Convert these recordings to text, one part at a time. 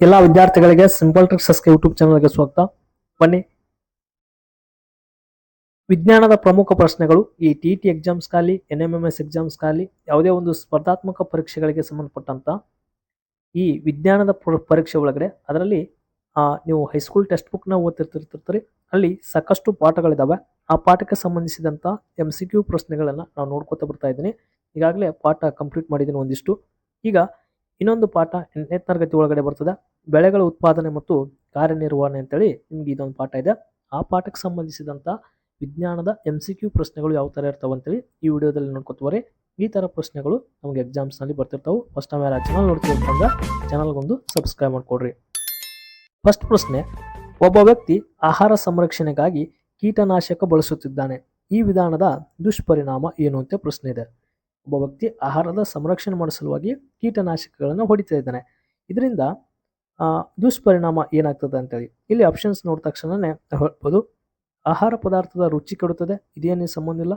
ಎಲ್ಲ ವಿದ್ಯಾರ್ಥಿಗಳಿಗೆ simple tricks YouTube ಚಾನಲ್ಗೆ ಸ್ವಾಗತ. ಬನ್ನಿ. ವಿಜ್ಞಾನದ ಪ್ರಮುಖ ಪ್ರಶ್ನೆಗಳು ಈ ಟಿ ಟಿ ಎಕ್ಸಾಮ್ಸ್ ಖಾಲಿ N M M S exams ಖಾಲಿ, ಯಾವುದೇ ಒಂದು ಸ್ಪರ್ಧಾತ್ಮಕ ಪರೀಕ್ಷೆಗಳಿಗೆ ಸಂಬಂಧಪಟ್ಟಂತ ಈ ವಿಜ್ಞಾನದ ಪ್ರ- ಪರೀಕ್ಷೆ ಒಳಗಡೆ ಅದರಲ್ಲಿ ನೀವು ಹೈಸ್ಕೂಲ್ ಟೆಕ್ಸ್ಟ್ ಬುಕ್ನ ಓದ್ತಿರ್ತಿರ್ತೀರಿ ಅಲ್ಲಿ ಸಾಕಷ್ಟು ಪಾಠಗಳಿದಾವೆ. ಆ ಪಾಠಕ್ಕೆ ಸಂಬಂಧಿಸಿದಂತ ಎಂ ಸಿ ಕ್ಯೂ ಪ್ರಶ್ನೆಗಳನ್ನ ನಾವು ನೋಡ್ಕೊತಾ ಬರ್ತಾ ಇದ್ದೀನಿ. ಈಗಾಗಲೇ ಪಾಠ ಕಂಪ್ಲೀಟ್ ಮಾಡಿದ್ದೀನಿ ಒಂದಿಷ್ಟು. ಈಗ ಇನ್ನೊಂದು ಪಾಠ ಎಂಟನೇ ತರಗತಿ ಒಳಗಡೆ ಬರ್ತದೆ. ಬೆಳೆಗಳ ಉತ್ಪಾದನೆ ಮತ್ತು ಕಾರ್ಯನಿರ್ವಹಣೆ ಅಂತೇಳಿ ನಿಮ್ಗೆ ಇದೊಂದು ಪಾಠ ಇದೆ. ಆ ಪಾಠಕ್ಕೆ ಸಂಬಂಧಿಸಿದಂಥ ವಿಜ್ಞಾನದ ಎಂ ಸಿ ಕ್ಯೂ ಪ್ರಶ್ನೆಗಳು ಯಾವ ಥರ ಇರ್ತಾವೆ ಅಂತೇಳಿ ಈ ವಿಡಿಯೋದಲ್ಲಿ ನೋಡ್ಕೊತೀವಿ ಈ ಥರ ಪ್ರಶ್ನೆಗಳು ನಮಗೆ ಎಕ್ಸಾಮ್ಸ್ನಲ್ಲಿ ಬರ್ತಿರ್ತಾವೆ. ಫಸ್ಟ್ ನಾವು ಯಾರು ಚಾನಲ್ ನೋಡ್ತೀವಿ ಅಂತಂದ್ರೆ ಚಾನಲ್ಗೊಂದು ಸಬ್ಸ್ಕ್ರೈಬ್ ಮಾಡಿಕೊಡ್ರಿ. ಫಸ್ಟ್ ಪ್ರಶ್ನೆ, ಒಬ್ಬ ವ್ಯಕ್ತಿ ಆಹಾರ ಸಂರಕ್ಷಣೆಗಾಗಿ ಕೀಟನಾಶಕ ಬಳಸುತ್ತಿದ್ದಾನೆ. ಈ ವಿಧಾನದ ದುಷ್ಪರಿಣಾಮ ಏನು ಅಂತ ಪ್ರಶ್ನೆ ಇದೆ. ಒಬ್ಬ ವ್ಯಕ್ತಿ ಆಹಾರದ ಸಂರಕ್ಷಣೆ ಮಾಡೋ ಸಲುವಾಗಿ ಕೀಟನಾಶಕಗಳನ್ನು ಹೊಡಿತಾ ಇದ್ದಾನೆ. ಇದರಿಂದ ದುಷ್ಪರಿಣಾಮ ಏನಾಗ್ತದೆ ಅಂತೇಳಿ ಇಲ್ಲಿ ಆಪ್ಷನ್ಸ್ ನೋಡಿದ ತಕ್ಷಣನೇ ಹೇಳ್ಬೋದು. ಆಹಾರ ಪದಾರ್ಥದ ರುಚಿ ಕೆಡುತ್ತದೆ ಇದೇನೇ ಸಂಬಂಧ ಇಲ್ಲ.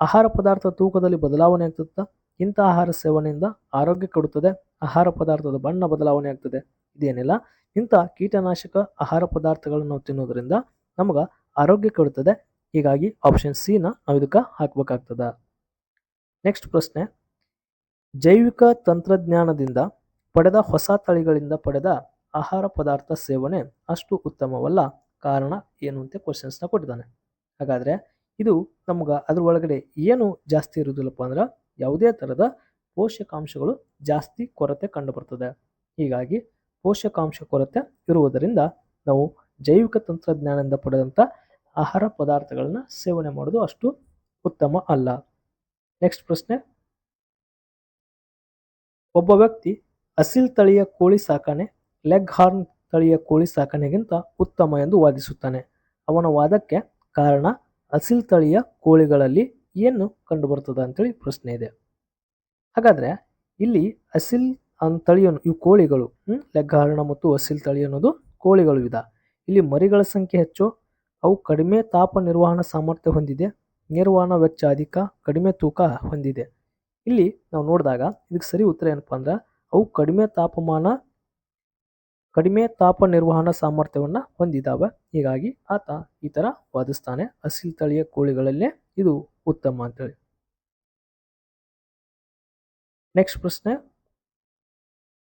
ಆಹಾರ ಪದಾರ್ಥ ತೂಕದಲ್ಲಿ ಬದಲಾವಣೆ ಆಗ್ತದ. ಇಂಥ ಆಹಾರ ಸೇವನೆಯಿಂದ ಆರೋಗ್ಯ ಕೆಡುತ್ತದೆ. ಆಹಾರ ಪದಾರ್ಥದ ಬಣ್ಣ ಬದಲಾವಣೆ ಆಗ್ತದೆ. ಇದೇನಿಲ್ಲ. ಇಂಥ ಕೀಟನಾಶಕ ಆಹಾರ ಪದಾರ್ಥಗಳನ್ನು ನಾವು ತಿನ್ನೋದ್ರಿಂದ ನಮಗ ಆರೋಗ್ಯ ಕೆಡುತ್ತದೆ. ಹೀಗಾಗಿ ಆಪ್ಷನ್ ಸಿನ ನಾವು ಇದಕ್ಕೆ ಹಾಕ್ಬೇಕಾಗ್ತದ. ನೆಕ್ಸ್ಟ್ ಪ್ರಶ್ನೆ. ಜೈವಿಕ ತಂತ್ರಜ್ಞಾನದಿಂದ ಪಡೆದ ಹೊಸ ತಳಿಗಳಿಂದ ಪಡೆದ ಆಹಾರ ಪದಾರ್ಥ ಸೇವನೆ ಅಷ್ಟು ಉತ್ತಮವಲ್ಲ. ಕಾರಣ ಏನು ಅಂತ ಕ್ವಶನ್ಸ್ನ ಕೊಟ್ಟಿದ್ದಾನೆ. ಹಾಗಾದರೆ ಇದು ನಮ್ಗೆ ಅದ್ರ ಒಳಗಡೆ ಏನು ಜಾಸ್ತಿ ಇರುವುದಿಲ್ಲಪ್ಪ ಅಂದ್ರೆ ಯಾವುದೇ ಥರದ ಪೋಷಕಾಂಶಗಳು ಜಾಸ್ತಿ ಕೊರತೆ ಕಂಡುಬರ್ತದೆ. ಹೀಗಾಗಿ ಪೋಷಕಾಂಶ ಕೊರತೆ ಇರುವುದರಿಂದ ನಾವು ಜೈವಿಕ ತಂತ್ರಜ್ಞಾನದಿಂದ ಪಡೆದಂಥ ಆಹಾರ ಪದಾರ್ಥಗಳನ್ನು ಸೇವನೆ ಮಾಡೋದು ಅಷ್ಟು ಉತ್ತಮ ಅಲ್ಲ. ನೆಕ್ಸ್ಟ್ ಪ್ರಶ್ನೆ. ಒಬ್ಬ ವ್ಯಕ್ತಿ ಅಸಿಲ್ ತಳಿಯ ಕೋಳಿ ಸಾಕಣೆ ಲೆಗ್ ಹಾರ್ನ್ ತಳಿಯ ಕೋಳಿ ಸಾಕಣೆಗಿಂತ ಉತ್ತಮ ಎಂದು ವಾದಿಸುತ್ತಾನೆ. ಅವನ ವಾದಕ್ಕೆ ಕಾರಣ ಅಸಿಲ್ ತಳಿಯ ಕೋಳಿಗಳಲ್ಲಿ ಏನು ಕಂಡುಬರ್ತದ ಅಂತೇಳಿ ಪ್ರಶ್ನೆ ಇದೆ. ಹಾಗಾದ್ರೆ ಇಲ್ಲಿ ಅಸಿಲ್ ತಳಿಯನ್ನು ಇವು ಕೋಳಿಗಳು ಲೆಗ್ ಹಾರ್ನ ಮತ್ತು ಅಸಿಲ್ ತಳಿ ಅನ್ನೋದು ಕೋಳಿಗಳು ವಿಧ ಇಲ್ಲಿ ಮರಿಗಳ ಸಂಖ್ಯೆ ಹೆಚ್ಚು, ಅವು ಕಡಿಮೆ ತಾಪ ನಿರ್ವಹಣಾ ಸಾಮರ್ಥ್ಯ ಹೊಂದಿದೆ ನಿರ್ವಹಣಾ ವೆಚ್ಚ ಅಧಿಕ, ಕಡಿಮೆ ತೂಕ ಹೊಂದಿದೆ. ಇಲ್ಲಿ ನಾವು ನೋಡಿದಾಗ ಇದಕ್ಕೆ ಸರಿ ಉತ್ತರ ಏನಪ್ಪ ಅಂದ್ರೆ ಅವು ಕಡಿಮೆ ತಾಪಮಾನ, ಕಡಿಮೆ ತಾಪ ನಿರ್ವಹಣಾ ಸಾಮರ್ಥ್ಯವನ್ನು ಹೊಂದಿದ್ದಾವೆ ಹೀಗಾಗಿ ಆತ ಈ ಥರ ವಾದಿಸ್ತಾನೆ. ಅಸಿಲ್ ತಳಿಯ ಕೋಳಿಗಳಲ್ಲೇ ಇದು ಉತ್ತಮ ಅಂತೇಳಿ. ನೆಕ್ಸ್ಟ್ ಪ್ರಶ್ನೆ.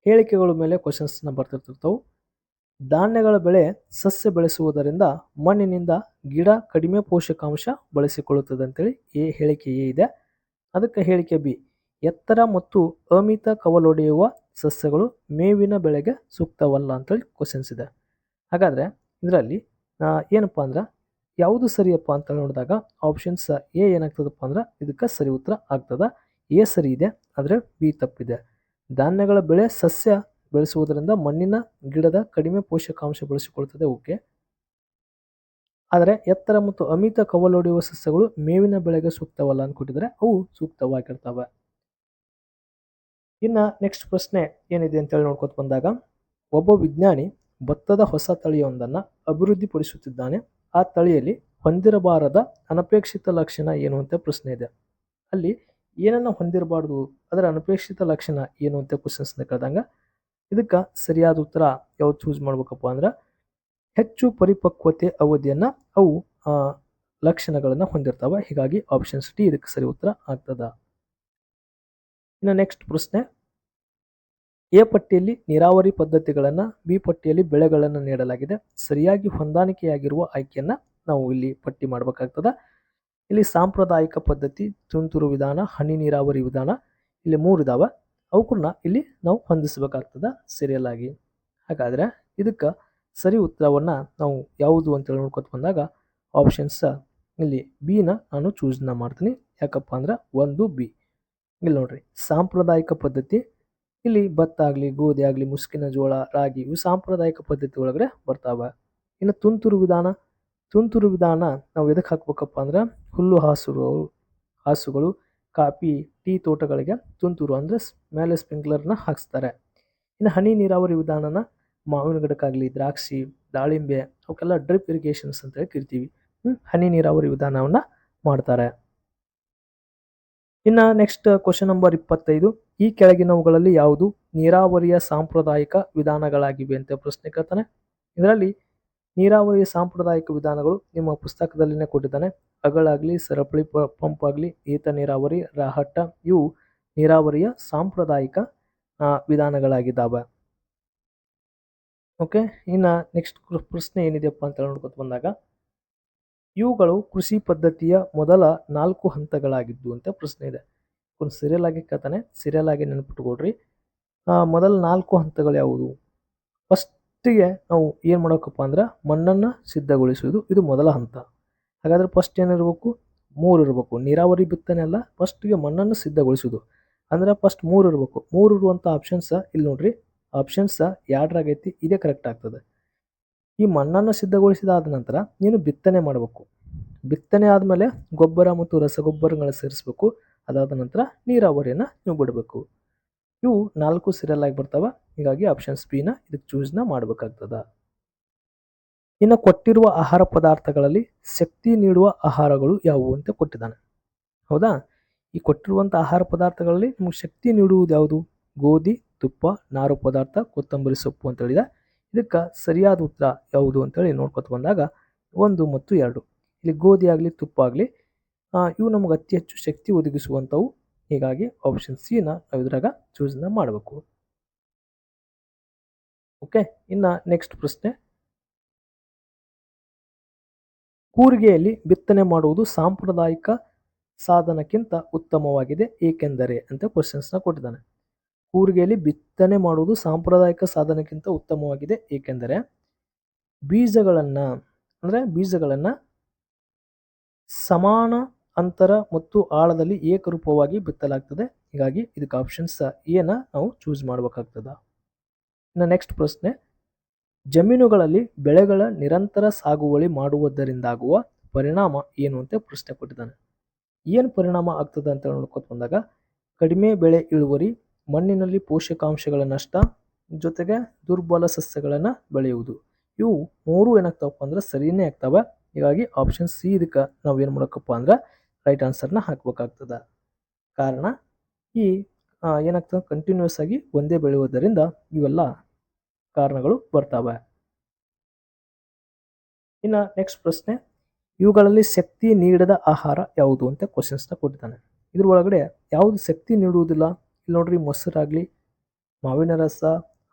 ಹೇಳಿಕೆಗಳ ಮೇಲೆ ಕ್ವಶನ್ಸ್ನ ಬರ್ತಿರ್ತಿರ್ತವೆ ಧಾನ್ಯಗಳ ಬೆಳೆ ಸಸ್ಯ ಬೆಳೆಸುವುದರಿಂದ ಮಣ್ಣಿನಿಂದ ಗಿಡ ಕಡಿಮೆ ಪೋಷಕಾಂಶ ಬಳಸಿಕೊಳ್ಳುತ್ತದೆ ಅಂತೇಳಿ ಎ ಹೇಳಿಕೆ ಎ ಇದೆ. ಅದಕ್ಕೆ ಹೇಳಿಕೆ ಬಿ, ಎತ್ತರ ಮತ್ತು ಅಮಿತ ಕವಲೊಡೆಯುವ ಸಸ್ಯಗಳು ಮೇವಿನ ಬೆಳೆಗೆ ಸೂಕ್ತವಲ್ಲ ಅಂತೇಳಿ ಕ್ವಶನ್ಸ್ ಇದೆ. ಹಾಗಾದ್ರೆ ಇದರಲ್ಲಿ ಏನಪ್ಪ ಅಂದ್ರೆ ಯಾವುದು ಸರಿಯಪ್ಪ ಅಂತ ನೋಡಿದಾಗ ಆಪ್ಷನ್ಸ್ ಎ ಏನಾಗ್ತದಪ್ಪ ಅಂದ್ರೆ ಇದಕ್ಕೆ ಸರಿ ಉತ್ತರ ಆಗ್ತದ. ಎ ಸರಿ ಇದೆ, ಆದರೆ ಬಿ ತಪ್ಪಿದೆ. ಧಾನ್ಯಗಳ ಬೆಳೆ ಸಸ್ಯ ಬೆಳೆಸುವುದರಿಂದ ಮಣ್ಣಿನ ಗಿಡದ ಕಡಿಮೆ ಪೋಷಕಾಂಶ ಬಳಸಿಕೊಳ್ಳುತ್ತದೆ ಓಕೆ. ಆದರೆ ಎತ್ತರ ಮತ್ತು ಅಮಿತ ಕವಲೊಡೆಯುವ ಸಸ್ಯಗಳು ಮೇವಿನ ಬೆಳೆಗೆ ಸೂಕ್ತವಲ್ಲ ಅಂದ್ಕೊಟ್ಟಿದ್ರೆ ಅವು ಸೂಕ್ತವಾಗಿರ್ತವೆ. ಇನ್ನ ನೆಕ್ಸ್ಟ್ ಪ್ರಶ್ನೆ ಏನಿದೆ ಅಂತೇಳಿ ನೋಡ್ಕೊತ ಬಂದಾಗ, ಒಬ್ಬ ವಿಜ್ಞಾನಿ ಭತ್ತದ ಹೊಸ ತಳಿಯೊಂದನ್ನು ಅಭಿವೃದ್ಧಿಪಡಿಸುತ್ತಿದ್ದಾನೆ. ಆ ತಳಿಯಲ್ಲಿ ಹೊಂದಿರಬಾರದ ಅನಪೇಕ್ಷಿತ ಲಕ್ಷಣ ಏನು ಅಂತ ಪ್ರಶ್ನೆ ಇದೆ. ಅಲ್ಲಿ ಏನನ್ನ ಹೊಂದಿರಬಾರ್ದು, ಅದರ ಅನಪೇಕ್ಷಿತ ಲಕ್ಷಣ ಏನು ಅಂತ ಕ್ವಶನ್ಸ್ನ ಕೇಳಿದಂಗ ಇದಕ್ಕೆ ಸರಿಯಾದ ಉತ್ತರ ಯಾವ್ದು ಚೂಸ್ ಮಾಡ್ಬೇಕಪ್ಪ ಅಂದ್ರೆ ಹೆಚ್ಚು ಪರಿಪಕ್ವತೆ ಅವಧಿಯನ್ನ ಅವು ಲಕ್ಷಣಗಳನ್ನು ಹೊಂದಿರ್ತಾವೆ. ಹೀಗಾಗಿ ಆಪ್ಷನ್ ಡಿ ಇದಕ್ಕೆ ಸರಿ ಉತ್ತರ ಆಗ್ತದ. ಇನ್ನು ನೆಕ್ಸ್ಟ್ ಪ್ರಶ್ನೆ. ಎ ಪಟ್ಟಿಯಲ್ಲಿ ನೀರಾವರಿ ಪದ್ಧತಿಗಳನ್ನ, ಬಿ ಪಟ್ಟಿಯಲ್ಲಿ ಬೆಳೆಗಳನ್ನು ನೀಡಲಾಗಿದೆ. ಸರಿಯಾಗಿ ಹೊಂದಾಣಿಕೆಯಾಗಿರುವ ಆಯ್ಕೆಯನ್ನು ನಾವು ಇಲ್ಲಿ ಪಟ್ಟಿ ಮಾಡಬೇಕಾಗ್ತದ. ಇಲ್ಲಿ ಸಾಂಪ್ರದಾಯಿಕ ಪದ್ಧತಿ, ತುಂತುರು ವಿಧಾನ, ಹನಿ ನೀರಾವರಿ ವಿಧಾನ, ಇಲ್ಲಿ ಮೂರು ಇದಾವ. ಅವಕ್ಕನ್ನ ಇಲ್ಲಿ ನಾವು ಹೊಂದಿಸಬೇಕಾಗ್ತದೆ ಸೀರಿಯಲ್ ಆಗಿ. ಹಾಗಾದ್ರೆ ಇದಕ್ಕೆ ಸರಿ ಉತ್ತರವನ್ನು ನಾವು ಯಾವುದು ಅಂತೇಳಿ ನೋಡ್ಕೊತ ಬಂದಾಗ ಆಪ್ಷನ್ಸ್ ಇಲ್ಲಿ ಬಿನ ನಾನು ಚೂಸ್ನ ಮಾಡ್ತೀನಿ. ಯಾಕಪ್ಪ ಅಂದ್ರೆ ಒಂದು ಬಿ ಇಲ್ಲಿ ನೋಡ್ರಿ, ಸಾಂಪ್ರದಾಯಿಕ ಪದ್ಧತಿ. ಇಲ್ಲಿ ಭತ್ತ ಆಗಲಿ ಗೋಧಿ ಆಗಲಿ ಮುಸ್ಕಿನ ಜೋಳ, ರಾಗಿ ಇವು ಸಾಂಪ್ರದಾಯಿಕ ಪದ್ಧತಿ ಒಳಗಡೆ ಬರ್ತಾವೆ. ಇನ್ನು ತುಂತುರು ವಿಧಾನ ತುಂತುರು ವಿಧಾನ ನಾವು ಎದಕ್ಕೆ ಹಾಕ್ಬೇಕಪ್ಪ ಅಂದ್ರೆ ಹುಲ್ಲು ಹಾಸುಗಳು ಹಾಸುಗಳು ಕಾಫಿ, ಟೀ ತೋಟಗಳಿಗೆ ತುಂತುರು ಅಂದರೆ ಮೇಲೆ ಸ್ಪ್ರಿಂಕ್ಲರ್ನ ಹಾಕ್ಸ್ತಾರೆ. ಇನ್ನು ಹನಿ ನೀರಾವರಿ ವಿಧಾನನ ಮಾವಿನ ಗಿಡಕ್ಕಾಗಲಿ, ದ್ರಾಕ್ಷಿ, ದಾಳಿಂಬೆ ಅವಕ್ಕೆಲ್ಲ ಡ್ರಿಪ್ ಇರಿಗೇಷನ್ಸ್ ಅಂತ ಕರಿತೀವಿ. ಹನಿ ನೀರಾವರಿ ವಿಧಾನವನ್ನು ಮಾಡ್ತಾರೆ. ಇನ್ನು ನೆಕ್ಸ್ಟ್ ಕ್ವಶನ್ ನಂಬರ್ ಇಪ್ಪತ್ತೈದು, ಈ ಕೆಳಗಿನವುಗಳಲ್ಲಿ ಯಾವುದು ನೀರಾವರಿಯ ಸಾಂಪ್ರದಾಯಿಕ ವಿಧಾನಗಳಾಗಿವೆ ಅಂತ ಪ್ರಶ್ನೆ ಕೇಳ್ತಾನೆ. ಇದರಲ್ಲಿ ನೀರಾವರಿಯ ಸಾಂಪ್ರದಾಯಿಕ ವಿಧಾನಗಳು ನಿಮ್ಮ ಪುಸ್ತಕದಲ್ಲಿನೇ ಕೊಟ್ಟಿದ್ದಾನೆ. ಅಗಳಾಗ್ಲಿ ಸರಪಳಿ ಪಂಪ್ ಆಗಲಿ ಏತ ನೀರಾವರಿ, ರಾಹಟ್ಟ ಇವು ನೀರಾವರಿಯ ಸಾಂಪ್ರದಾಯಿಕ ವಿಧಾನಗಳಾಗಿದ್ದಾವೆ. ಓಕೆ, ಇನ್ನು ನೆಕ್ಸ್ಟ್ ಪ್ರಶ್ನೆ ಏನಿದೆಯಪ್ಪ ಅಂತ ನೋಡ್ಕೊತ ಬಂದಾಗ, ಇವುಗಳು ಕೃಷಿ ಪದ್ಧತಿಯ ಮೊದಲ ನಾಲ್ಕು ಹಂತಗಳಾಗಿದ್ದು ಅಂತ ಪ್ರಶ್ನೆ ಇದೆ. ಒಂದು ಸೀರಿಯಲ್ ಆಗಿ ಕೇಳ್ತಾನೆ ಸೀರಿಯಲ್ ಆಗಿ ನೆನಪಿಟ್ಕೊಡ್ರಿ ಮೊದಲ ನಾಲ್ಕು ಹಂತಗಳು ಯಾವುದು? ಫಸ್ಟಿಗೆ ನಾವು ಏನು ಮಾಡೋಕಪ್ಪ ಅಂದ್ರೆ ಮಣ್ಣನ್ನು ಸಿದ್ಧಗೊಳಿಸುವುದು, ಇದು ಮೊದಲ ಹಂತ. ಹಾಗಾದ್ರೆ ಫಸ್ಟ್ ಏನಿರಬೇಕು ಮೂರು ಇರಬೇಕು. ನೀರಾವರಿ ಬಿತ್ತನೆ ಅಲ್ಲ ಫಸ್ಟ್ಗೆ ಮಣ್ಣನ್ನು ಸಿದ್ಧಗೊಳಿಸೋದು. ಅಂದ್ರೆ ಫಸ್ಟ್ ಮೂರು ಇರಬೇಕು. ಮೂರು ಇರುವಂಥ ಆಪ್ಷನ್ಸ್ ಇಲ್ಲಿ ನೋಡ್ರಿ. ಆಪ್ಷನ್ಸ್ ಎರಡರಾಗೈತಿ, ಇದೇ ಕರೆಕ್ಟ್ ಆಗ್ತದೆ. ಈ ಮಣ್ಣನ್ನು ಸಿದ್ಧಗೊಳಿಸಿದಾದ ನಂತರ ನೀನು ಬಿತ್ತನೆ ಮಾಡಬೇಕು. ಬಿತ್ತನೆ ಆದಮೇಲೆ ಗೊಬ್ಬರ ಮತ್ತು ರಸಗೊಬ್ಬರಗಳನ್ನ ಸೇರಿಸಬೇಕು. ಅದಾದ ನಂತರ ನೀರಾವರಿಯನ್ನು ನೀವು ಬಿಡಬೇಕು. ಇವು ನಾಲ್ಕು ಸೀರಿಯಲ್ ಆಗಿ ಬರ್ತಾವ. ಹೀಗಾಗಿ ಆಪ್ಷನ್ಸ್ ಬಿನ ಇದಕ್ಕೆ ಚೂಸ್ನ ಮಾಡಬೇಕಾಗ್ತದ. ಇನ್ನು ಕೊಟ್ಟಿರುವ ಆಹಾರ ಪದಾರ್ಥಗಳಲ್ಲಿ ಶಕ್ತಿ ನೀಡುವ ಆಹಾರಗಳು ಯಾವುವು ಅಂತ ಕೊಟ್ಟಿದ್ದಾನೆ. ಹೌದಾ? ಈ ಕೊಟ್ಟಿರುವಂಥ ಆಹಾರ ಪದಾರ್ಥಗಳಲ್ಲಿ ನಿಮಗೆ ಶಕ್ತಿ ನೀಡುವುದು ಯಾವುದು? ಗೋಧಿ, ತುಪ್ಪ, ನಾರು ಪದಾರ್ಥ, ಕೊತ್ತಂಬರಿ ಸೊಪ್ಪು ಅಂತ ಹೇಳಿದೆ. ಇದಕ್ಕೆ ಸರಿಯಾದ ಉತ್ತರ ಯಾವುದು ಅಂತೇಳಿ ನೋಡ್ಕೊತ ಬಂದಾಗ ಒಂದು ಮತ್ತು ಎರಡು. ಇಲ್ಲಿ ಗೋಧಿ ಆಗಲಿ, ತುಪ್ಪ ಆಗಲಿ ಇವು ನಮಗೆ ಅತಿ ಹೆಚ್ಚು ಶಕ್ತಿ ಒದಗಿಸುವಂಥವು. ಹೀಗಾಗಿ ಆಪ್ಷನ್ ಸಿನ ನಾವು ಇದ್ರಾಗ ಚೂಸ್ನ ಮಾಡಬೇಕು. ಓಕೆ ಇನ್ನು ನೆಕ್ಸ್ಟ್ ಪ್ರಶ್ನೆ. ಕೂರಿಗೆಯಲ್ಲಿ ಬಿತ್ತನೆ ಮಾಡುವುದು ಸಾಂಪ್ರದಾಯಿಕ ಸಾಧನಕ್ಕಿಂತ ಉತ್ತಮವಾಗಿದೆ. ಏಕೆಂದರೆ, ಅಂತ ಕ್ವಶನ್ಸ್ನ ಕೊಟ್ಟಿದ್ದಾನೆ. ಕೂರಿಗೆಯಲ್ಲಿ ಬಿತ್ತನೆ ಮಾಡುವುದು ಸಾಂಪ್ರದಾಯಿಕ ಸಾಧನಕ್ಕಿಂತ ಉತ್ತಮವಾಗಿದೆ. ಏಕೆಂದರೆ, ಬೀಜಗಳನ್ನು, ಅಂದರೆ ಬೀಜಗಳನ್ನು ಸಮಾನ ಅಂತರ ಮತ್ತು ಆಳದಲ್ಲಿ ಏಕರೂಪವಾಗಿ ಬಿತ್ತಲಾಗ್ತದೆ. ಹೀಗಾಗಿ ಇದಕ್ಕೆ ಆಪ್ಷನ್ಸ್ ಏನ ನಾವು ಚೂಸ್ ಮಾಡಬೇಕಾಗ್ತದ. ಇನ್ನು ನೆಕ್ಸ್ಟ್ ಪ್ರಶ್ನೆ ಜಮೀನುಗಳಲ್ಲಿ ಬೆಳೆಗಳ ನಿರಂತರ ಸಾಗುವಳಿ ಮಾಡುವುದರಿಂದಾಗುವ ಪರಿಣಾಮ ಏನು ಅಂತ ಪ್ರಶ್ನೆ ಕೊಟ್ಟಿದ್ದಾನೆ. ಏನು ಪರಿಣಾಮ ಆಗ್ತದೆ ಅಂತ ನೋಡ್ಕೊತ ಬಂದಾಗ, ಕಡಿಮೆ ಬೆಳೆ ಇಳುವರಿ, ಮಣ್ಣಿನಲ್ಲಿ ಪೋಷಕಾಂಶಗಳ ನಷ್ಟ ಜೊತೆಗೆ ದುರ್ಬಲ ಸಸ್ಯಗಳನ್ನು ಬೆಳೆಯುವುದು. ಇವು ಮೂರು ಏನಾಗ್ತಾವಪ್ಪ ಅಂದ್ರೆ ಸರಿಯೇ ಆಗ್ತಾವೆ. ಹೀಗಾಗಿ ಆಪ್ಷನ್ ಸಿ ಇದಕ್ಕೆ ನಾವು ಏನು ಮಾಡೋಕಪ್ಪ ಅಂದ್ರೆ ರೈಟ್ ಆನ್ಸರ್ನ ಹಾಕ್ಬೇಕಾಗ್ತದೆ. ಕಾರಣ ಈ ಏನಾಗ್ತದೆ ಕಂಟಿನ್ಯೂಸ್ ಆಗಿ ಒಂದೇ ಬೆಳೆಯುವುದರಿಂದ ಇವೆಲ್ಲ ಕಾರಣಗಳು ಬರ್ತವೆ. ಇನ್ನು ನೆಕ್ಸ್ಟ್ ಪ್ರಶ್ನೆ, ಇವುಗಳಲ್ಲಿ ಶಕ್ತಿ ನೀಡದ ಆಹಾರ ಯಾವುದು ಅಂತ ಕ್ವಶನ್ಸ್ನ ಕೊಟ್ಟಿದ್ದಾನೆ. ಇದ್ರ ಒಳಗಡೆ ಯಾವುದು ಶಕ್ತಿ ನೀಡುವುದಿಲ್ಲ? ಇಲ್ಲಿ ನೋಡ್ರಿ ಮೊಸರಾಗಲಿ, ಮಾವಿನ ರಸ,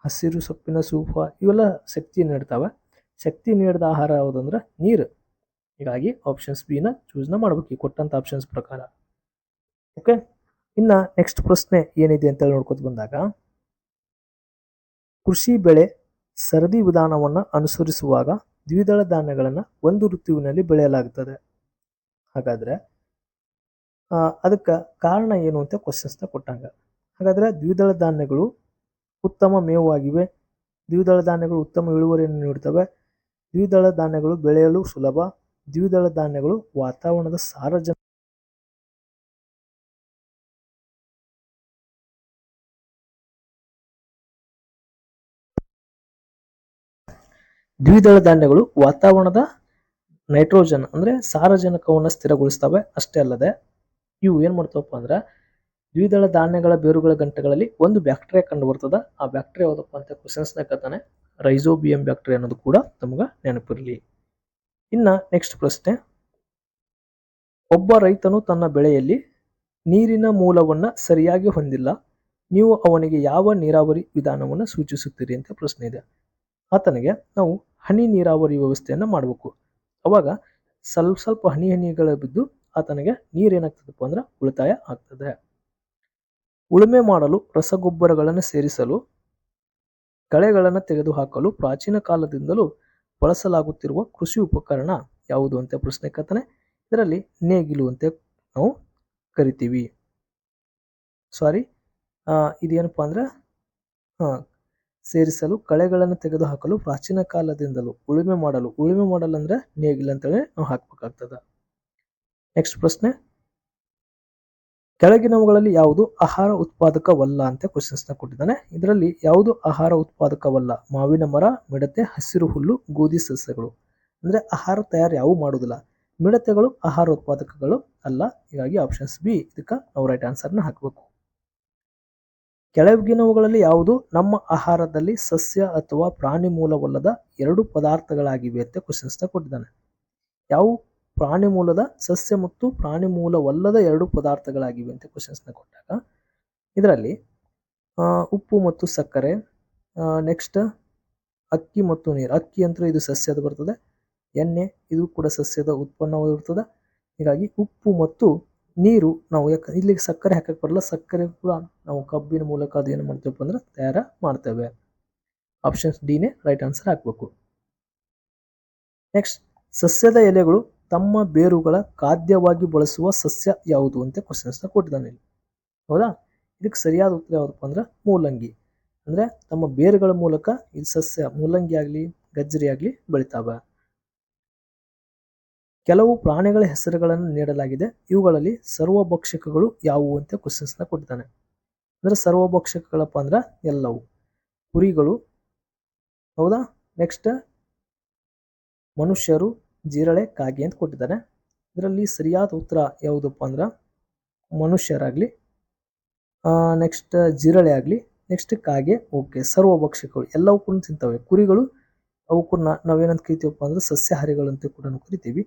ಹಸಿರು ಸೊಪ್ಪಿನ ಸೂಪ, ಇವೆಲ್ಲ ಶಕ್ತಿ ನೀಡ್ತಾವೆ. ಶಕ್ತಿ ನೀಡದ ಆಹಾರ ಯಾವುದಂದ್ರೆ ನೀರು. ಹೀಗಾಗಿ ಆಪ್ಷನ್ಸ್ ಬಿನ ಚೂಸ್ನ ಮಾಡ್ಬೇಕು, ಈ ಕೊಟ್ಟಂತ ಆಪ್ಷನ್ಸ್ ಪ್ರಕಾರ. ಓಕೆ ಇನ್ನ ನೆಕ್ಸ್ಟ್ ಪ್ರಶ್ನೆ ಏನಿದೆ ಅಂತೇಳಿ ನೋಡ್ಕೊತ ಬಂದಾಗ ಕೃಷಿ ಬೆಳೆ ಸರದಿ ವಿಧಾನವನ್ನು ಅನುಸರಿಸುವಾಗ ದ್ವಿದಳ ಧಾನ್ಯಗಳನ್ನು ಒಂದು ಋತುವಿನಲ್ಲಿ ಬೆಳೆಯಲಾಗುತ್ತದೆ ಹಾಗಾದ್ರೆ ಅದಕ್ಕೆ ಕಾರಣ ಏನು ಅಂತ ಕ್ವಶನ್ಸ್ನ ಕೊಟ್ಟಂಗ. ಹಾಗಾದ್ರೆ ದ್ವಿದಳ ಧಾನ್ಯಗಳು ಉತ್ತಮ ಮೇವಾಗಿವೆ. ದ್ವಿದಳ ಧಾನ್ಯಗಳು ಉತ್ತಮ ಇಳುವರಿಯನ್ನು ನೀಡುತ್ತವೆ ದ್ವಿದಳ ಧಾನ್ಯಗಳು ಬೆಳೆಯಲು ಸುಲಭ. ದ್ವಿದಳ ಧಾನ್ಯಗಳು ವಾತಾವರಣದ ಸಾರಜನ ದ್ವಿದಳ ಧಾನ್ಯಗಳು ವಾತಾವರಣದ ನೈಟ್ರೋಜನ್ ಅಂದ್ರೆ ಸಾರಜನಕವನ್ನು ಸ್ಥಿರಗೊಳಿಸ್ತವೆ. ಅಷ್ಟೇ ಅಲ್ಲದೆ ಇವು ಏನು ಮಾಡ್ತಾವಪ್ಪ ಅಂದ್ರೆ ದ್ವಿದಳ ಧಾನ್ಯಗಳ ಬೇರುಗಳ ಗಂಟೆಗಳಲ್ಲಿ ಒಂದು ಬ್ಯಾಕ್ಟೀರಿಯಾ ಕಂಡು ಬರ್ತದ ಆ ಬ್ಯಾಕ್ಟೀರಿಯಾ ಯಾವುದಪ್ಪ ಅಂತ ಕ್ವಶನ್ಸ್ನ ಕೇಳ್ತಾನೆ. ರೈಸೋಬಿಯಂ ಬ್ಯಾಕ್ಟೀರಿಯಾ ಅನ್ನೋದು ಕೂಡ ನಮ್ಗೆ ನೆನಪಿರಲಿ ಇನ್ನ ನೆಕ್ಸ್ಟ್ ಪ್ರಶ್ನೆ. ಒಬ್ಬ ರೈತನು ತನ್ನ ಬೆಳೆಯಲ್ಲಿ ನೀರಿನ ಮೂಲವನ್ನ ಸರಿಯಾಗಿ ಹೊಂದಿಲ್ಲ. ನೀವು ಅವನಿಗೆ ಯಾವ ನೀರಾವರಿ ವಿಧಾನವನ್ನು ಸೂಚಿಸುತ್ತೀರಿ ಅಂತ ಪ್ರಶ್ನೆ ಇದೆ. ಆತನಿಗೆ ನಾವು ಹನಿ ನೀರಾವರಿ ವ್ಯವಸ್ಥೆಯನ್ನು ಮಾಡಬೇಕು. ಅವಾಗ ಸ್ವಲ್ಪ ಸ್ವಲ್ಪ ಹನಿ ಹನಿಗಳ ಬಿದ್ದು ಆತನಿಗೆ ನೀರೇನಾಗ್ತದಪ್ಪ ಅಂದ್ರೆ ಉಳಿತಾಯ ಆಗ್ತದೆ. ಉಳುಮೆ ಮಾಡಲು ರಸಗೊಬ್ಬರಗಳನ್ನು ಸೇರಿಸಲು, ಕಳೆಗಳನ್ನು ತೆಗೆದುಹಾಕಲು ಪ್ರಾಚೀನ ಕಾಲದಿಂದಲೂ ಬಳಸಲಾಗುತ್ತಿರುವ ಕೃಷಿ ಉಪಕರಣ ಯಾವುದು ಅಂತ ಪ್ರಶ್ನೆ ಕತ್ತನೆ ಇದರಲ್ಲಿ ನೇಗಿಲು ಅಂತ ನಾವು ಕರಿತೀವಿ. ಸಾರಿ ಇದೇನಪ್ಪ ಅಂದ್ರೆ ಹಾ ಸೇರಿಸಲು, ಕಳೆಗಳನ್ನು ತೆಗೆದುಹಾಕಲು, ಪ್ರಾಚೀನ ಕಾಲದಿಂದಲೂ ಉಳುಮೆ ಮಾಡಲು ಉಳುಮೆ ಮಾಡಲು ಅಂದ್ರೆ ನೇಗಿಲು ಅಂತೇಳಿ ನಾವು ಹಾಕ್ಬೇಕಾಗ್ತದ. ನೆಕ್ಸ್ಟ್ ಪ್ರಶ್ನೆ. ಕೆಳಗಿನವುಗಳಲ್ಲಿ ಯಾವುದು ಆಹಾರ ಉತ್ಪಾದಕವಲ್ಲ ಅಂತ ಕ್ವಶನ್ಸ್ನ ಕೊಟ್ಟಿದ್ದಾನೆ. ಇದರಲ್ಲಿ ಯಾವುದು ಆಹಾರ ಉತ್ಪಾದಕವಲ್ಲ? ಮಾವಿನ ಮರ, ಮಿಡತೆ, ಹಸಿರು ಹುಲ್ಲು, ಗೋಧಿ, ಸಸ್ಯಗಳು. ಅಂದ್ರೆ ಆಹಾರ ತಯಾರು ಯಾವೂ ಮಾಡುವುದಿಲ್ಲ ಮಿಡತೆಗಳು ಆಹಾರ ಉತ್ಪಾದಕಗಳು ಅಲ್ಲ. ಹೀಗಾಗಿ ಆಪ್ಷನ್ಸ್ ಬಿ ಇದಕ್ಕೆ ನಾವು ರೈಟ್ ಆನ್ಸರ್ನ ಹಾಕಬೇಕು. ಕೆಳಗಿನವುಗಳಲ್ಲಿ ಯಾವುದು? ನಮ್ಮ ಆಹಾರದಲ್ಲಿ ಸಸ್ಯ ಅಥವಾ ಪ್ರಾಣಿ ಮೂಲವಲ್ಲದ ಎರಡು ಪದಾರ್ಥಗಳಾಗಿವೆ ಅಂತ ಕ್ವಶನ್ಸ್ ಕೊಟ್ಟಿದ್ದಾನೆ. ಯಾವ ಪ್ರಾಣಿ ಮೂಲದ ಸಸ್ಯ ಮತ್ತು ಪ್ರಾಣಿ ಮೂಲವಲ್ಲದ ಎರಡು ಪದಾರ್ಥಗಳಾಗಿವೆ ಅಂತ ಕ್ವಶನ್ಸ್ನ ಕೊಟ್ಟಾಗ, ಇದರಲ್ಲಿ ಉಪ್ಪು ಮತ್ತು ಸಕ್ಕರೆ ನೆಕ್ಸ್ಟ್ ಅಕ್ಕಿ ಮತ್ತು ನೀರು. ಅಕ್ಕಿ ಅಂತೂ ಇದು ಸಸ್ಯದ ಬರ್ತದೆ. ಎಣ್ಣೆ, ಇದು ಕೂಡ ಸಸ್ಯದ ಉತ್ಪನ್ನವಾಗಿರ್ತದೆ. ಹೀಗಾಗಿ ಉಪ್ಪು ಮತ್ತು ನೀರು ನಾವು ಯಾಕೆ ಇಲ್ಲಿ ಸಕ್ಕರೆ ಹಾಕಕ್ಕೆ ಬರಲ್ಲ, ಸಕ್ಕರೆ ಕೂಡ ನಾವು ಕಬ್ಬಿನ ಮೂಲಕ ಅದೇನು ಅಂದರೆ ಅಂದ್ರೆ ತಯಾರ ಮಾಡ್ತೇವೆ. ಆಪ್ಷನ್ಸ್ ಡಿನೇ ರೈಟ್ ಆನ್ಸರ್ ಹಾಕಬೇಕು. ನೆಕ್ಸ್ಟ್ ಸಸ್ಯದ ಎಲೆಗಳು ತಮ್ಮ ಬೇರುಗಳ ಖಾದ್ಯವಾಗಿ ಬಳಸುವ ಸಸ್ಯ ಯಾವುದು ಅಂತ ಕ್ವಶನ್ಸ್ನ ಕೊಟ್ಟಿದ್ದಾನೆ ಇಲ್ಲಿ. ಹೌದಾ? ಇದಕ್ಕೆ ಸರಿಯಾದ ಉತ್ತರ ಯಾವುದಪ್ಪ ಅಂದ್ರೆ ಮೂಲಂಗಿ. ಅಂದರೆ ತಮ್ಮ ಬೇರುಗಳ ಮೂಲಕ ಈ ಸಸ್ಯ ಮೂಲಂಗಿ ಆಗಲಿ, ಗಜ್ಜರಿ ಆಗಲಿ ಬೆಳಿತಾವ. ಕೆಲವು ಪ್ರಾಣಿಗಳ ಹೆಸರುಗಳನ್ನು ನೀಡಲಾಗಿದೆ. ಇವುಗಳಲ್ಲಿ ಸರ್ವಭಕ್ಷಕಗಳು ಯಾವುವು ಅಂತ ಕ್ವಶನ್ಸ್ನ ಕೊಟ್ಟಿದ್ದಾನೆ. ಅಂದ್ರೆ ಸರ್ವಭಕ್ಷಕಗಳಪ್ಪ ಅಂದ್ರೆ ಎಲ್ಲವು. ಕುರಿಗಳು, ಹೌದಾ? ನೆಕ್ಸ್ಟ್ ಮನುಷ್ಯರು, ಜಿರಳೆ, ಕಾಗೆ ಅಂತ ಕೊಟ್ಟಿದ್ದಾರೆ ಇದರಲ್ಲಿ ಸರಿಯಾದ ಉತ್ತರ ಯಾವುದಪ್ಪ ಅಂದ್ರೆ ಮನುಷ್ಯರಾಗಲಿ. ನೆಕ್ಸ್ಟ್ ಜಿರಳೆ ಆಗಲಿ ನೆಕ್ಸ್ಟ್ ಕಾಗೆ, ಓಕೆ, ಸರ್ವಭಕ್ಷಕಗಳು, ಎಲ್ಲವೂ ಕೂಡ ತಿಂತವೆ. ಕುರಿಗಳು, ಅವು ಕೂಡ ನಾವೇನಂತ ಕರಿತೀವಪ್ಪ ಅಂದ್ರೆ ಸಸ್ಯಹಾರಿಗಳಂತೆ ಕೂಡ ಕರಿತೀವಿ.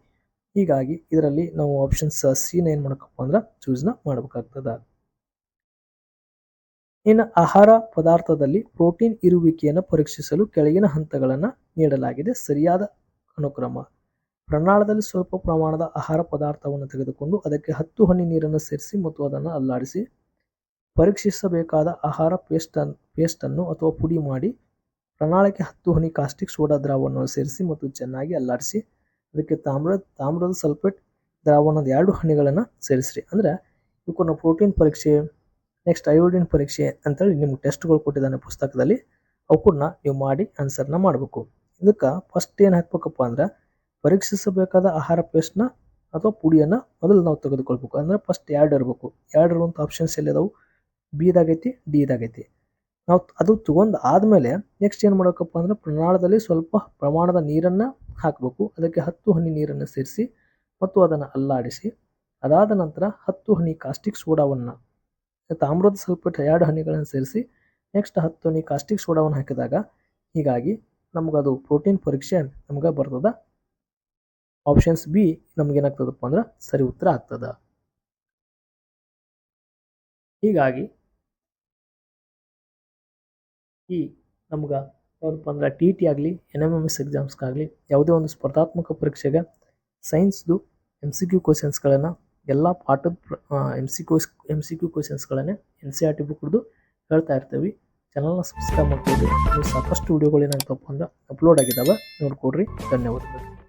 ಹೀಗಾಗಿ ಇದರಲ್ಲಿ ನಾವು ಆಪ್ಷನ್ಸ್ ಸಿನ ಏನು ಮಾಡಕಪ್ಪ ಅಂದ್ರೆ ಚೂಸ್ನ ಮಾಡ್ಬೇಕಾಗ್ತದ. ಇನ್ನು ಆಹಾರ ಪದಾರ್ಥದಲ್ಲಿ ಪ್ರೋಟೀನ್ ಇರುವಿಕೆಯನ್ನು ಪರೀಕ್ಷಿಸಲು ಕೆಳಗಿನ ಹಂತಗಳನ್ನು ನೀಡಲಾಗಿದೆ. ಸರಿಯಾದ ಅನುಕ್ರಮ. ಪ್ರಣಾಳದಲ್ಲಿ ಸ್ವಲ್ಪ ಪ್ರಮಾಣದ ಆಹಾರ ಪದಾರ್ಥವನ್ನು ತೆಗೆದುಕೊಂಡು ಅದಕ್ಕೆ ಹತ್ತು ಹನಿ ನೀರನ್ನು ಸೇರಿಸಿ ಮತ್ತು ಅದನ್ನು ಅಲ್ಲಾಡಿಸಿ ಪರೀಕ್ಷಿಸಬೇಕಾದ ಆಹಾರ ಪೇಸ್ಟ್ ಪೇಸ್ಟನ್ನು ಅಥವಾ ಪುಡಿ ಮಾಡಿ ಪ್ರಣಾಳಕ್ಕೆ ಹತ್ತು ಹನಿ ಕಾಸ್ಟಿಕ್ ಸೋಡಾ ದ್ರಾವವನ್ನು ಸೇರಿಸಿ ಮತ್ತು ಚೆನ್ನಾಗಿ ಅಲ್ಲಾಡಿಸಿ ಅದಕ್ಕೆ ತಾಮ್ರ, ತಾಮ್ರದ ಸಲ್ಫೇಟ್ ದ್ರಾವಣದ ಎರಡು ಹನಿಗಳನ್ನು ಸೇರಿಸ್ರಿ. ಅಂದ್ರೆ ನಾವು ಪ್ರೋಟೀನ್ ಪರೀಕ್ಷೆ ನೆಕ್ಸ್ಟ್ ಅಯೋಡಿನ್ ಪರೀಕ್ಷೆ ಅಂತೇಳಿ ನಿಮ್ಗೆ ಟೆಸ್ಟ್ಗಳು ಕೊಟ್ಟಿದ್ದಾನೆ ಪುಸ್ತಕದಲ್ಲಿ. ಅವಕ್ಕನ್ನ ನೀವು ಮಾಡಿ ಆನ್ಸರ್ನ ಮಾಡಬೇಕು. ಇದಕ್ಕೆ ಫಸ್ಟ್ ಏನು ಹಾಕ್ಬೇಕಪ್ಪ ಅಂದ್ರೆ ಪರೀಕ್ಷಿಸಬೇಕಾದ ಆಹಾರ ಪೇಸ್ಟ್ನ ಅಥವಾ ಪುಡಿಯನ್ನು ಮೊದಲು ನಾವು ತೆಗೆದುಕೊಳ್ಬೇಕು. ಅಂದ್ರೆ ಫಸ್ಟ್ ಎರಡು ಇರಬೇಕು. ಎರಡು ಇರುವಂಥ ಆಪ್ಷನ್ಸ್ ಎಲ್ಲಿದಾವು? ಬಿದಾಗೈತಿ ಡಿದಾಗೈತಿ ನಾವು ಅದು ತಗೊಂಡು ಆದಮೇಲೆ ನೆಕ್ಸ್ಟ್ ಏನು ಮಾಡಬೇಕಪ್ಪ ಅಂದ್ರೆ ಪ್ರಮಾಣದಲ್ಲಿ ಸ್ವಲ್ಪ ಪ್ರಮಾಣದ ನೀರನ್ನು ಹಾಕಬೇಕು. ಅದಕ್ಕೆ ಹತ್ತು ಹನಿ ನೀರನ್ನು ಸೇರಿಸಿ ಮತ್ತು ಅದನ್ನು ಅಲ್ಲಾಡಿಸಿ. ಅದಾದ ನಂತರ ಹತ್ತು ಹನಿ ಕಾಸ್ಟಿಕ್ ಸೋಡಾವನ್ನು ತಾಮ್ರದ ಸಲ್ಫೇಟ್ ಎರಡು ಹನಿಗಳನ್ನು ಸೇರಿಸಿ ನೆಕ್ಸ್ಟ್ ಹತ್ತು ಹನಿ ಕಾಸ್ಟಿಕ್ ಸೋಡಾವನ್ನು ಹಾಕಿದಾಗ ಹೀಗಾಗಿ ನಮಗದು ಪ್ರೋಟೀನ್ ಪರೀಕ್ಷೆ ನಮ್ಗೆ ಬರ್ತದ. ಆಪ್ಷನ್ಸ್ ಬಿ ನಮಗೇನಾಗ್ತದಪ್ಪ ಅಂದ್ರೆ ಸರಿ ಉತ್ತರ ಆಗ್ತದ. ಹೀಗಾಗಿ ಈ ನಮ್ಗೆ ಯಾವುದಪ್ಪ ಅಂದ್ರೆ ಟಿ ಟಿ ಆಗಲಿ ಎನ್ ಎಂ ಎಂ ಎಸ್ ಎಕ್ಸಾಮ್ಸ್ಗಾಗಲಿ ಯಾವುದೇ ಒಂದು ಸ್ಪರ್ಧಾತ್ಮಕ ಪರೀಕ್ಷೆಗೆ ಸೈನ್ಸ್ದು ಎಂ ಸಿ ಕ್ಯೂ ಕ್ವಶನ್ಸ್ಗಳನ್ನು ಎಲ್ಲ ಪಾಠದ M C Qs M C Q ಕ್ವಶನ್ಸ್ಗಳನ್ನೇ N C R T ಬುಕ್ದು ಹೇಳ್ತಾ ಇರ್ತೀವಿ. ಚಾನಲ್ನ ಸಬ್ಸ್ಕ್ರೈಬ್ ಮಾಡ್ಕೊಳ್ಳಿ ಸಾಕಷ್ಟು ವೀಡಿಯೋಗಳು ಏನಾಗ್ತಪ್ಪ ಅಂದ್ರೆ ಅಪ್ಲೋಡ್ ಆಗಿದ್ದಾವೆ ನೋಡ್ಕೊಡ್ರಿ. ಧನ್ಯವಾದಗಳು.